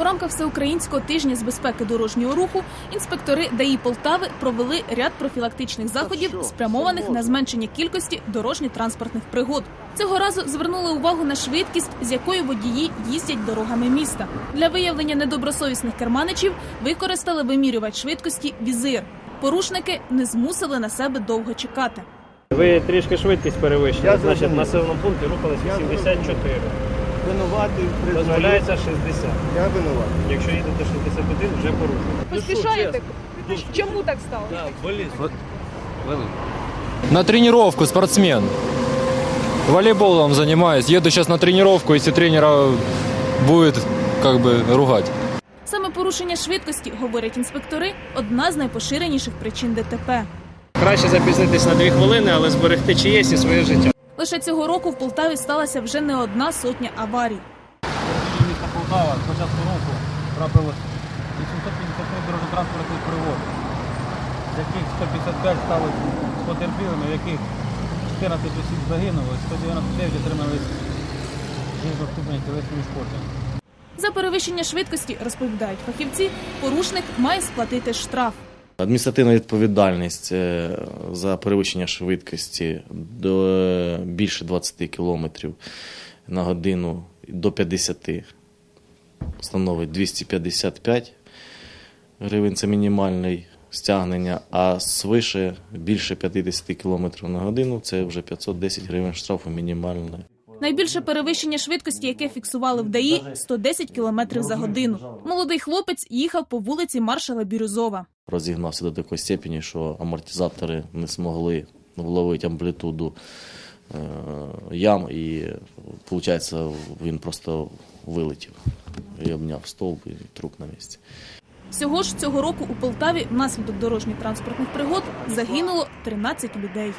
У рамках всеукраїнського тижня з безпеки дорожнього руху інспектори ДАІ Полтави провели ряд профілактичних заходів, спрямованих на зменшення кількості дорожньо-транспортних пригод. Цього разу звернули увагу на швидкість, з якою водії їздять дорогами міста. Для виявлення недобросовісних керманичів використали вимірювач швидкості візир. Порушники не змусили на себе довго чекати. Ви трішки швидкість перевищили. Значить, зрозумів. населеному пункті рухалися Я 84. Винуватий. Дозволяється 60. Я винуватий. Якщо їдете 61, вже порушено. Поспішаєте? Чому так стало? На тренировку спортсмен. Волейболом занимаюсь. Еду сейчас на тренировку, если тренера будет как бы ругать. Саме порушення швидкості, говорять інспектори, одна з найпоширеніших причин ДТП. Краще запізнитись на 2 хвилини, але зберегти чиєсь і своє життя. Лише цього року в Полтаві сталася вже не одна сотня аварій. міста Полтава з початку року трапилось 853 дорожньо-транспортних пригод, з яких 155 стали потерпілими, в яких 14 осіб загинуло, і 199 отримали різного ступеня тілесні ушкодження. За перевищення швидкості, розповідають фахівці, порушник має сплатити штраф. Адміністративна відповідальність е, за перевищення швидкості до е, більше 20 км на годину до 50 становить 255 гривень, це мінімальне стягнення, а свише більше 50 км на годину це вже 510 гривень штрафу мінімальне. Найбільше перевищення швидкості, яке фіксували в ДАІ – 110 км за годину. Молодий хлопець їхав по вулиці маршала Бірюзова. розігнався до такої степені, що амортизатори не змогли вловити амплітуду е, ям, і виходить, він просто вилетів і обняв стовп і труп на місці. Всього ж цього року у Полтаві внаслідок дорожньо-транспортних пригод загинуло 13 людей.